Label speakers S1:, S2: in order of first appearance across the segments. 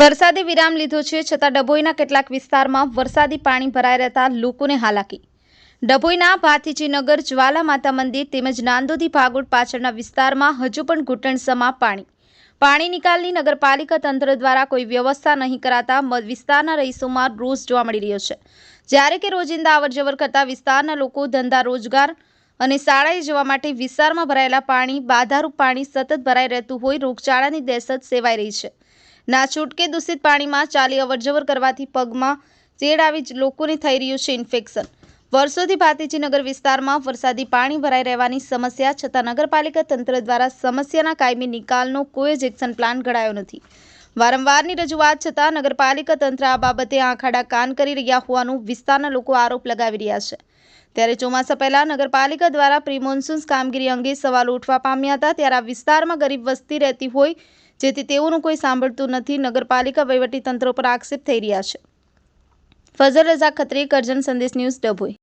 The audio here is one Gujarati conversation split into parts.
S1: વરસાદે વિરામ લીધો છે છતાં ડભોઈના કેટલાક વિસ્તારમાં વરસાદી પાણી ભરાઈ રહેતા લોકોને હાલાકી. ડભોઈના ભાથીજીનગર, જ્વાલા માતા મંદિર તેમજ નાંદોદી ભાગોળ પાછળના વિસ્તારમાં હજુ પણ ઘૂંટણસમા પાણી. પાણી નિકાલની નગરપાલિકા તંત્ર દ્વારા કોઈ વ્યવસ્થા નહીં કરાતા વિસ્તારના રહીશોમાં રોષ જોવા મળી રહ્યો છે. જ્યારે કે રોજિંદા અવરજવર કરતા વિસ્તારના લોકો ધંધા રોજગાર અને શાળાએ જવા માટે વિસ્તારમાં ભરાયેલા પાણી, બાધારૂપ પાણી સતત ભરાઈ રહેતું હોય રોગચાળાની દહેશત સેવાઈ રહી છે. ના છૂટકે દૂષિત પાણીમાં ચાલી અવરજવર કરવાથી પગમાં ચેડ આવી લોકોને થઈ રહ્યું છે ઇન્ફેક્શન. વર્ષોથી ભાતીજીનગર વિસ્તારમાં વરસાદી પાણી ભરાઈ રહેવાની સમસ્યા, છતાં નગરપાલિકા તંત્ર દ્વારા સમસ્યાના કાયમી નિકાલનો કોઈ જ એક્શન પ્લાન ઘડાયો નથી. વારંવારની રજૂઆત છતાં નગરપાલિકા તંત્ર આ બાબતે આંખાડા કાન કરી રહ્યા હોવાનું વિસ્તારના લોકો આરોપ લગાવી રહ્યા છે. ત્યારે ચોમાસા પહેલા નગરપાલિકા દ્વારા પ્રી કામગીરી અંગે સવાલો ઉઠવા પામ્યા હતા. ત્યારે આ વિસ્તારમાં ગરીબ વસ્તી રહેતી હોય, જેથી તેઓનું કોઈ સાંભળતું નથી. નગરપાલિકા વહીવટી તંત્રો પર આક્ષેપ થઈ રહ્યા છે. ફઝલ રઝા ખત્રી, કરજણ સંદેશ ન્યૂઝ ડભોઈ.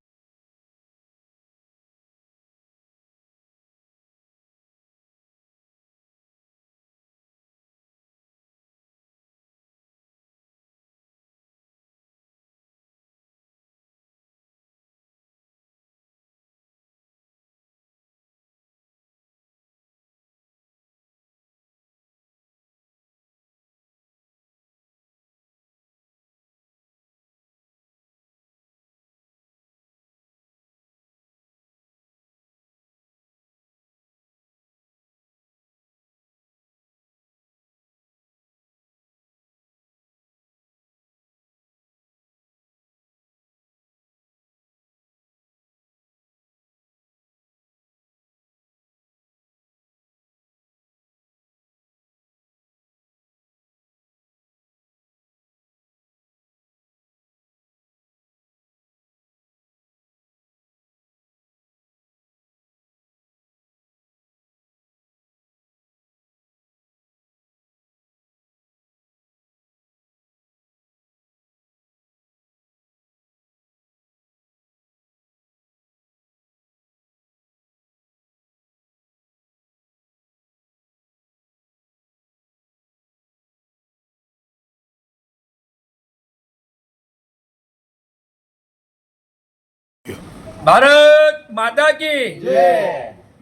S2: ભારત માતા કી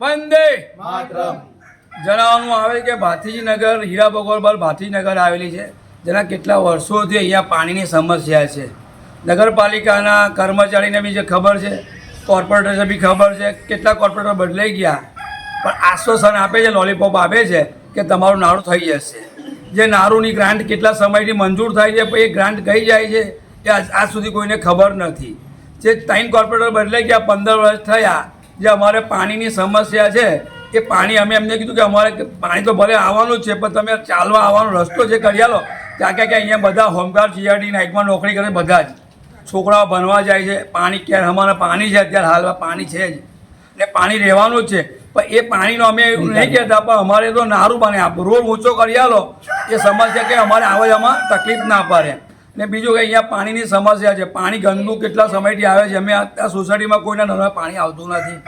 S2: વંદે.
S3: માતરમ.
S2: જણાવવાનું આવે કે ભાથીજીનગર હીરા બગોરબલ ભાથીજીનગર આવેલી છે. જેના કેટલા વર્ષોથી અહીંયા પાણીની સમસ્યા છે. નગરપાલિકાના કર્મચારીને બી જે ખબર છે કોર્પોરેટરને બી ખબર છે કેટલા કોર્પોરેટર બદલાઈ ગયા. પણ આશ્વાસન આપે છે લોલીપોપ આપે છે કે તમારું નારું થઈ જશે. જે નારુંની ગ્રાન્ટ કેટલા સમયથી મંજૂર થાય છે પણ એ ગ્રાન્ટ ગઈ જાય છે એ આજ સુધી કોઈને ખબર નથી. જે ત્રણ કોર્પોરેટર બદલાઈ ગયા, પંદર વર્ષ થયા, જે અમારે પાણીની સમસ્યા છે, એ પાણી અમે એમને કીધું કે અમારે પાણી તો ભલે આવવાનું જ છે, પણ તમે ચાલવા આવવાનો રસ્તો જે કરી આલો ત્યાં ક્યાં કે અહીંયા બધા હોમગાર્ડ, સીઆરડી નાઇટમાં નોકરી કરે બધા જ. છોકરાઓ ભણવા જાય છે, પાણી ક્યારે અમારે પાણી છે અત્યારે હાલમાં, પાણી છે જ. ને પાણી રહેવાનું જ છે. પણ એ પાણીનો અમે એવું નહીં કહેતા, પણ અમારે તો નારું બને આપ રોડ ઊંચો કરી આલો, એ સમસ્યા કે અમારે આવવા જવામાં તકલીફ ના પડે. ને બીજું કે અહીંયા પાણીની સમસ્યા છે. પાણી ગંદુ કેટલા સમયથી આવે છે? અમે આ સોસાયટીમાં કોઈના નળમાં પાણી આવતું નથી.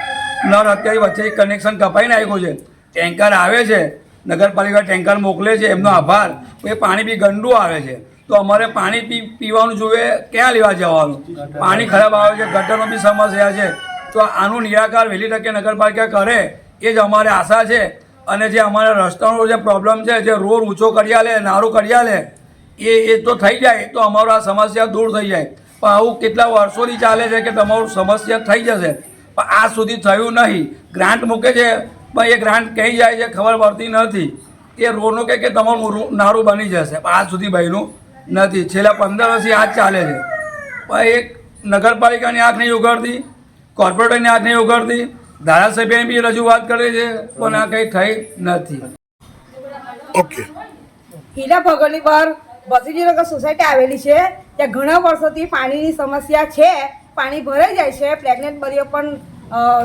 S2: નળ અત્યારે વચ્ચે કનેક્શન કપાઈ નાખ્યું છે. ટેન્કર આવે છે. નગરપાલિકા ટેન્કર મોકલે છે, એમનો આભાર. એ પાણી બી ગંદુ આવે છે. તો અમારે પાણી પી પીવાનું જોઈએ, ક્યાં લેવા જવાનું? પાણી ખરાબ આવે છે, ગટરનો બી સમસ્યા છે. તો આનું નિરાકાર વહેલી તકે નગરપાલિકા કરે, એ જ અમારે આશા છે. અને જે અમારા રસ્તાનો જે પ્રોબ્લેમ છે, જે રોડ ઊંચો કરી આલે, નારો કરી આલે એ એ તો થઈ જાય તો અમારું આ સમસ્યા દૂર થઈ જાય. પણ આવું કેટલા વર્ષોથી ચાલે છે કે તમારું સમસ્યા થઈ જશે? પણ આજ સુધી થયું નહીં. ગ્રાન્ટ મૂકે છે પણ એ ગ્રાન્ટ કહી જાય છે ખબર પડતી નથી. એ રોડનું કહે કે તમારું નારું બની જશે. પણ આજ સુધી બન્યું નથી. છેલ્લા પંદર વર્ષથી આ જ ચાલે છે. પણ એક નગરપાલિકાની આંખ નહીં ઉઘાડતી કોર્પોરેટરની આંખ નહીં ઉઘાડતી ધારાસભ્યની બી રજૂઆત કરે છે પણ આ કંઈ થઈ નથી.
S3: ઓકે.
S4: હીરા ભગોની પર બસીજીનગર સોસાયટી આવેલી છે, ત્યાં ઘણા વર્ષોથી પાણીની સમસ્યા છે, પાણી ભરાઈ જાય છે, પ્રેગ્નેન્ટ બરીઓ પણ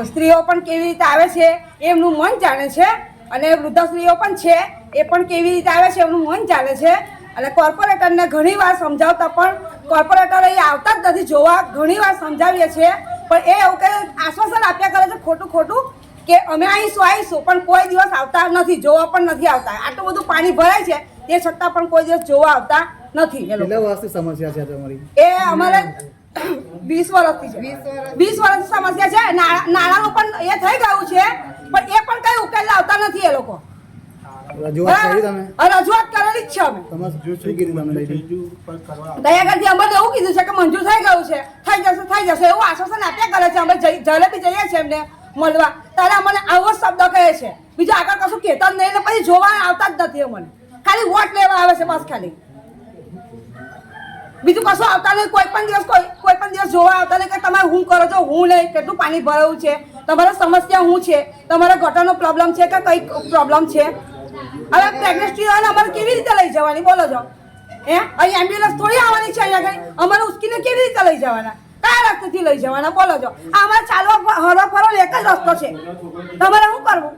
S4: સ્ત્રીઓ પણ કેવી રીતે આવે છે એમનું મન જાણે છે, અને વૃદ્ધ સ્ત્રીઓ પણ છે, એ પણ કેવી રીતે આવે છે, એમનું મન જાણે છે, અને કોર્પોરેટરને ઘણી વાર સમજાવતા પણ, કોર્પોરેટર અહીં આવતા જ નથી જોવા, ઘણી વાર સમજાવીએ છીએ, પણ એ એવું કે આશ્વાસન આપ્યા કરે છે ખોટું ખોટું, કે અમે આવીશું આવીશું પણ કોઈ દિવસ આવતા નથી, જોવા પણ નથી આવતા, આટલું બધું પાણી ભરાય છે તે છતાં પણ કોઈ દિવસ જોવા આવતા નથી એ લોકો.
S5: કેટલા વર્ષથી સમસ્યા છે તમારી?
S4: એ અમારે વીસ વર્ષથી છે. વીસ વર્ષની સમસ્યા છે. નાણાં- નાણાંનું પણ એ થઈ ગયું છે પણ એ પણ કઈ ઉકેલ લાવતા નથી એ લોકો.
S5: રજૂઆત
S4: કરેલી જ છે અમે.
S5: લઈને?
S4: દયાગરજી અમને એવું કીધું છે કે મંજૂર થઈ ગયું છે. થઈ જશે થઈ જશે. એવું આશ્વાસન આપ્યા કરે છે. અમે જઈ- જલેબી જઈએ છીએ એમને મળવા. ત્યારે અમને આવો જ શબ્દ કહે છે. બીજું આગળ કશું કહેતા જ નહીં ને પછી જોવા આવતા જ નથી અમને. ખાલી વોટ લેવા આવે છે બસ ખાલી. બીજું કશું આવતા નહીં, કોઈ પણ દિવસ કોઈ કોઈ પણ દિવસ જોવા આવતા નહીં કે તમે હું કરો છો, હું નહીં કેટલું પાણી ભરાયું છે, તમારે સમસ્યા શું છે, તમારા ગટરનો પ્રોબ્લેમ છે કે કઈ પ્રોબ્લેમ છે? હવે પ્રેગ્નન્સી અમારે કેવી રીતે લઈ જવાની? બોલો છો. હે? અહીં એમ્બ્યુલન્સ થોડી આવવાની છે અહીંયા કઈ અમારે ઉસકીને કેવી રીતે લઈ જવાના? કયા રસ્તેથી લઈ જવાના? બોલો છો. અમારે ચાલવા હરવા ફરવા એક જ રસ્તો છે. તમારે શું કરવું?